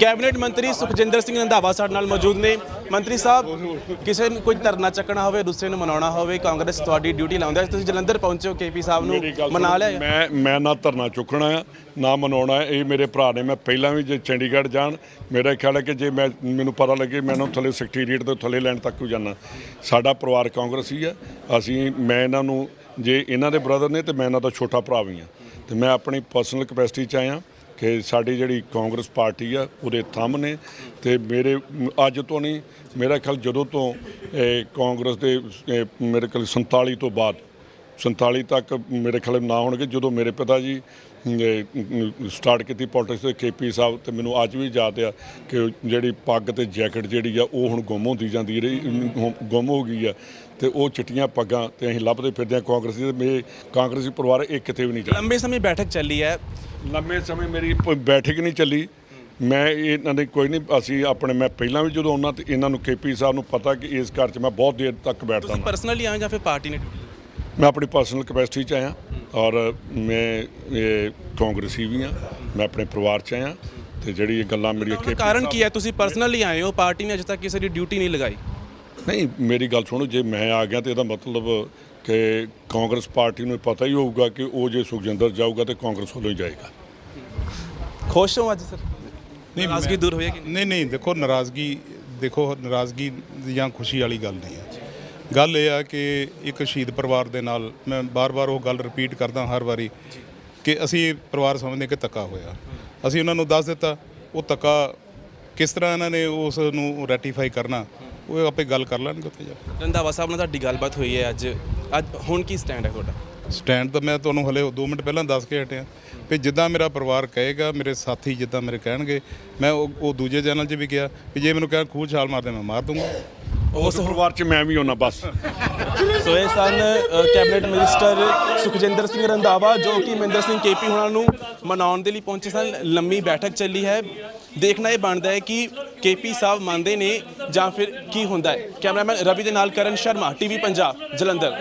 Cabinet ਮੰਤਰੀ ਸੁਖਜਿੰਦਰ ਸਿੰਘ ਰੰਧਾਵਾ ਸਾਡੇ ਨਾਲ ਮੌਜੂਦ ਨੇ। ਮੰਤਰੀ ਸਾਹਿਬ ਕਿਸੇ ਨੂੰ ਕੋਈ ਧਰਨਾ ਚੱਕਣਾ ਹੋਵੇ ਦੂਸਰੇ ਨੂੰ ਮਨਾਉਣਾ ਹੋਵੇ ਕਾਂਗਰਸ ਤੁਹਾਡੀ ਡਿਊਟੀ ਲਾਉਂਦਾ ਤੁਸੀਂ ਜਲੰਧਰ ਪਹੁੰਚੇ ਹੋ ਕੇਪੀ ਸਾਹਿਬ ਨੂੰ ਮਨਾ ਲਿਆ ਮੈਂ ਮੈਂ ਨਾ ਧਰਨਾ ਚੁੱਕਣਾ ਆ ਨਾ ਮਨਾਉਣਾ ਹੈ। ਇਹ ਮੇਰੇ ਭਰਾ ਨੇ ਮੈਂ ਪਹਿਲਾਂ ਵੀ ਜੇ ਚੰਡੀਗੜ੍ਹ ਜਾਣ ਮੇਰਾ ਖਿਆਲ ਹੈ ਕਿ ਜੇ ਮੈਂ ਮੈਨੂੰ ਪਤਾ ਲੱਗੇ ਮੈਂ ਇਹਨਾਂ ਨੂੰ ਥੱਲੇ ਸੈਕਟਰੀਏਟ ਤੋਂ ਥੱਲੇ ਲੈਣ ਤੱਕ ਵੀ ਜਾਣਾ ਸਾਡਾ ਪਰਿਵਾਰ ਕਾਂਗਰਸੀ ਆ ਅਸੀਂ ਮੈਂ ਇਹਨਾਂ ਨੂੰ ਜੇ ਇਹਨਾਂ ਦੇ ਬ੍ਰਦਰ ਨੇ ਤੇ ਮੈਂ ਇਹਨਾਂ ਦਾ ਛੋਟਾ ਭਰਾ ਵੀ ਆ। ਤੇ ਮੈਂ ਆਪਣੀ ਪਰਸਨਲ ਕਪੈਸਿਟੀ ਚ ਆਇਆ। ਕਿ ਸਾਡੀ ਜਿਹੜੀ ਕਾਂਗਰਸ ਪਾਰਟੀ ਆ, ਉਹਦੇ ਥੰਮ ਨੇ ਤੇ ਮੇਰੇ, ਅੱਜ ਤੋਂ ਨਹੀਂ, ਮੇਰਾ ਖਿਆਲ ਜਦੋਂ ਤੋਂ ਕਾਂਗਰਸ ਦੇ ਮੇਰੇ ਖਿਆਲ 47 ਤੋਂ ਬਾਅਦ 47 ਤੱਕ ਮੇਰੇ ਖਿਆਲ ਨਾ ਹੋਣਗੇ। ਜਦੋਂ ਮੇਰੇ ਪਿਤਾ ਜੀ ਸਟਾਰਟ ਕੀਤੀ ਪੋਲਿਟਿਕਸ ਦੇ ਕੇਪੀ ਸਾਹਿਬ ਤੇ ਮੈਨੂੰ ਅੱਜ ਵੀ ਯਾਦ ਆ ਕਿ ਜਿਹੜੀ ਪੱਗ ਤੇ ਜੈਕਟ ਜਿਹੜੀ ਆ ਉਹ ਹੁਣ ਗੁੰਮ ਹੁੰਦੀ ਜਾਂਦੀ ਰਹੀ ਗੁੰਮ ਹੋ ਗਈ ਆ ਤੇ ਉਹ ਚਿੱਟੀਆਂ ਪੱਗਾਂ ਤੇ ਅਸੀਂ ਲੱਭਦੇ ਫਿਰਦੇ ਆ ਕਾਂਗਰਸੀ ਤੇ ਮੇਰੇ ਕਾਂਗਰਸੀ ਪਰਿਵਾਰ ਇਹ ਕਿਤੇ ਵੀ ਨਹੀਂ ਚੱਲਦਾ ਲੰਬੇ ਸਮੇਂ ਬੈਠਕ ਚੱਲੀ ਹੈ। ਲੰਮੇ ਸਮੇਂ ਮੇਰੀ ਬੈਠਕ ਨਹੀਂ ਚੱਲੀ। ਮੈਂ ਇਹਨਾਂ ਦੇ ਕੋਈ ਨਹੀਂ ਅਸੀਂ ਆਪਣੇ ਮੈਂ ਪਹਿਲਾਂ ਵੀ ਜਦੋਂ ਆਉਣਾ ਤੇ ਇਹਨਾਂ ਨੂੰ ਕੇਪੀ ਸਾਹਿਬ ਨੂੰ ਪਤਾ ਕਿ ਇਸ ਘਰ 'ਚ ਮੈਂ ਬਹੁਤ ਦੇਰ ਤੱਕ ਬੈਠਦਾ ਤੁਸੀਂ ਹਾਂ ਪਰਸਨਲੀ ਆਏ ਜਾਂ ਫਿਰ ਪਾਰਟੀ ਨੇ ਡਿਊਟੀ ਮੈਂ ਆਪਣੀ ਪਰਸਨਲ ਕਪੈਸਿਟੀ 'ਚ ਆਇਆ ਔਰ ਮੈਂ ਇਹ ਕਾਂਗਰਸੀ ਵੀ ਆ ਮੈਂ ਆਪਣੇ ਪਰਿਵਾਰ 'ਚ ਆਇਆ ਤੇ ਜਿਹੜੀ ਇਹ ਗੱਲਾਂ ਮੇਰੀਆਂ ਉਹਦਾ KP ਕਾਰਨ ਕੀ ਹੈ ਤੁਸੀਂ ਪਰਸਨਲੀ ਆਏ ਹੋ ਪਾਰਟੀ ਨੇ ਅਜੇ ਤੱਕ ਕਿਸੇ ਦੀ ਡਿਊਟੀ ਨਹੀਂ ਲਗਾਈ ਨਹੀਂ ਮੇਰੀ ਗੱਲ ਸੁਣੋ ਜੇ ਮੈਂ ਆ ਗਿਆ ਤੇ ਇਹਦਾ ਮਤਲਬ ਕਿ ਕਾਂਗਰਸ ਪਾਰਟੀ ਨੂੰ ਪਤਾ ਹੀ ਹੋਊਗਾ ਕਿ ਉਹ ਜੇ ਸੁਖਜਿੰਦਰ ਜਾਊਗਾ ਤੇ ਕਾਂਗਰਸ ਵੱਲੋਂ ਹੀ ਜਾਏਗਾ ਖੁਸ਼ ਹੋ ਅੱਜ ਸਰ ਨਹੀਂ ਨਾਰਾਜ਼ਗੀ ਮੈਂ- ਦੂਰ ਹੋਏਗੀ ਨਹੀਂ ਨਹੀਂ ਦੇਖੋ ਨਾਰਾਜ਼ਗੀ ਦੇਖੋ ਨਾਰਾਜ਼ਗੀ ਜਾਂ ਖੁਸ਼ੀ ਵਾਲੀ ਗੱਲ ਨਹੀਂ ਹੈ ਗੱਲ ਇਹ ਆ ਕਿ ਇੱਕ ਸ਼ਹੀਦ ਪਰਿਵਾਰ ਦੇ ਨਾਲ ਮੈਂ ਬਾਰ-ਬਾਰ ਉਹ ਗੱਲ ਰਿਪੀਟ ਕਰਦਾ ਹਰ ਵਾਰੀ ਕਿ ਅਸੀਂ ਪਰਿਵਾਰ ਸਮਝਦੇ ਕਿ ਧੱਕਾ ਹੋਇਆ। ਅਸੀਂ ਉਹਨਾਂ ਨੂੰ ਦੱਸ ਦਿੱਤਾ ਉਹ ਧੱਕਾ ਕਿਸ ਤਰ੍ਹਾਂ ਇਹਨਾਂ ਨੇ ਉਸ ਨੂੰ ਰੈਟੀਫਾਈ ਕਰਨਾ ਉਹ ਆਪੇ ਗੱਲ ਕਰ ਲੈਣਗੇ ਉੱਥੇ ਜਾ ਕੇ। ਰੰਧਾਵਾ ਸਾਹਿਬ ਨਾਲ ਤੁਹਾਡੀ ਗੱਲਬਾਤ ਹੋਈ ਹੈ ਅੱਜ। ਅੱਜ ਹੁਣ ਕੀ ਸਟੈਂਡ ਹੈ ਤੁਹਾਡਾ? ਸਟੈਂਡ ਤਾਂ ਮੈਂ ਤੁਹਾਨੂੰ ਹਲੇ 2 ਮਿੰਟ ਪਹਿਲਾਂ ਦੱਸ ਕੇ ਹਟਿਆ ਵੀ ਜਿੱਦਾਂ ਮੇਰਾ ਪਰਿਵਾਰ ਕਹੇਗਾ ਮੇਰੇ ਸਾਥੀ ਜਿੱਦਾਂ ਮੇਰੇ ਕਹਿਣਗੇ ਮੈਂ ਉਹ ਦੂਜੇ ਚੈਨਲ 'ਚ ਵੀ ਗਿਆ ਵੀ ਜੇ ਮੈਨੂੰ ਕਹਿਣ ਖੂਹ ਛਾਲ ਮਾਰਦੇ ਮੈਂ ਮਾਰ ਦੂੰਗਾ। ਉਸ ਪਰਿਵਾਰ 'ਚ ਮੈਂ ਵੀ ਹੋਣਾ ਬਸ। ਸੋ ਇਹ ਸਨ ਕੈਬਨਿਟ ਮਿਨਿਸਟਰ ਸੁਖਜਿੰਦਰ ਸਿੰਘ ਰੰਧਾਵਾ ਜੋ ਕਿ ਮਹਿੰਦਰ ਸਿੰਘ ਕੇਪੀ ਹੋਣਾ ਨੂੰ ਮਨਾਉਣ ਦੇ ਲਈ ਪਹੁੰਚੇ ਸਨ। ਲੰਮੀ ਬੈਠਕ ਚੱਲੀ ਹੈ। ਦੇਖਣਾ ਇਹ ਬਣਦਾ ਹੈ ਕਿ ਕੇਪੀ ਸਾਹਿਬ ਮੰਨਦੇ ਨੇ ਜਾਂ ਫਿਰ ਕੀ ਹੁੰਦਾ ਹੈ। ਕੈਮਰਾਮੈਨ ਰਵੀ ਦੇ ਨਾਲ ਕਰਨ ਸ਼ਰਮਾ ਟੀਵੀ ਪੰਜਾਬ ਜਲੰਧਰ।